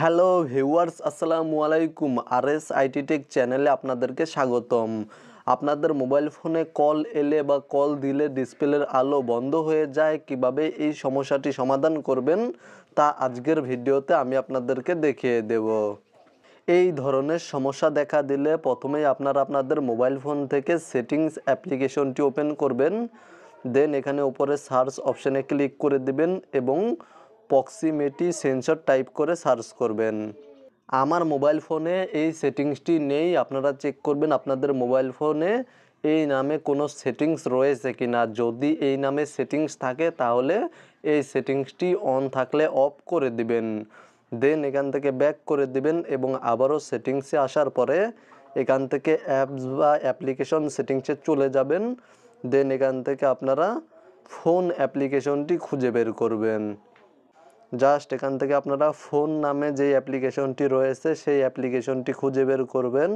Hello viewers, আসসালামু আলাইকুম। আর S IT take চ্যানেলে আপনাদেরকে স্বাগতম। আপনাদের মোবাইল ফোনে কল এলে বা কল দিলে ডিসপ্লের আলো বন্ধ হয়ে যায়, কীভাবে এই সমস্যাটি সমাধান করবেন তা আজকের ভিডিওতে আমি আপনাদেরকে দেখিয়ে দেব। এই ধরনের সমস্যা দেখা দিলে প্রথমেই আপনারা আপনাদের মোবাইল ফোন থেকে সেটিংস অ্যাপ্লিকেশনটি ওপেন করবেন, দেন এখানে উপরে সার্চ অপশানে ক্লিক করে দিবেন এবং প্রক্সিমেটি সেন্সর টাইপ করে সার্চ করবেন। আমার মোবাইল ফোনে এই সেটিংসটি নেই, আপনারা চেক করবেন আপনাদের মোবাইল ফোনে এই নামে কোনো সেটিংস রয়েছে কি না যদি এই নামে সেটিংস থাকে, তাহলে এই সেটিংসটি অন থাকলে অফ করে দিবেন। দেন এখান থেকে ব্যাক করে দিবেন এবং আবারও সেটিংসে আসার পরে এখান থেকে অ্যাপস বা অ্যাপ্লিকেশন সেটিংসে চলে যাবেন। দেন এখান থেকে আপনারা ফোন অ্যাপ্লিকেশনটি খুঁজে বের করবেন। জাস্ট এখান থেকে আপনারা ফোন নামে যে অ্যাপ্লিকেশনটি রয়েছে, সেই অ্যাপ্লিকেশনটি খুঁজে বের করবেন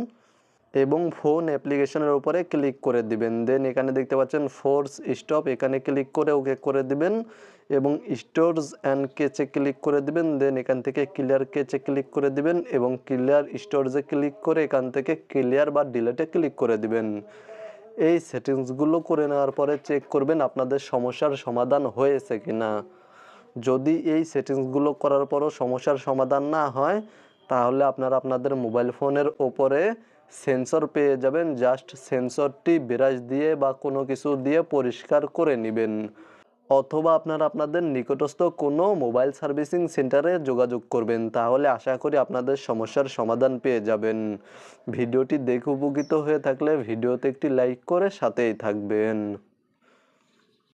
এবং ফোন অ্যাপ্লিকেশনের উপরে ক্লিক করে দিবেন। দেন এখানে দেখতে পাচ্ছেন ফোর্স স্টপ এখানে ক্লিক করে ওকে করে দিবেন এবং স্টোরস অ্যান্ড কেচে ক্লিক করে দিবেন। দেন এখান থেকে ক্লিয়ার কেচে ক্লিক করে দিবেন এবং ক্লিয়ার স্টোরসে ক্লিক করে এখান থেকে ক্লিয়ার বা ডিলেটে ক্লিক করে দিবেন। এই সেটিংসগুলো করে নেওয়ার পরে চেক করবেন আপনাদের সমস্যার সমাধান হয়েছে কি না যদি এই সেটিংসগুলো করার পরও সমস্যার সমাধান না হয়, তাহলে আপনারা আপনাদের মোবাইল ফোনের ওপরে সেন্সর পেয়ে যাবেন। জাস্ট সেন্সরটি বিরাজ দিয়ে বা কোনো কিছু দিয়ে পরিষ্কার করে নেবেন। অথবা আপনারা আপনাদের নিকটস্থ কোনো মোবাইল সার্ভিসিং সেন্টারে যোগাযোগ করবেন। তাহলে আশা করি আপনাদের সমস্যার সমাধান পেয়ে যাবেন। ভিডিওটি দেখে উপকৃত হয়ে থাকলে ভিডিওতে একটি লাইক করে সাথেই থাকবেন।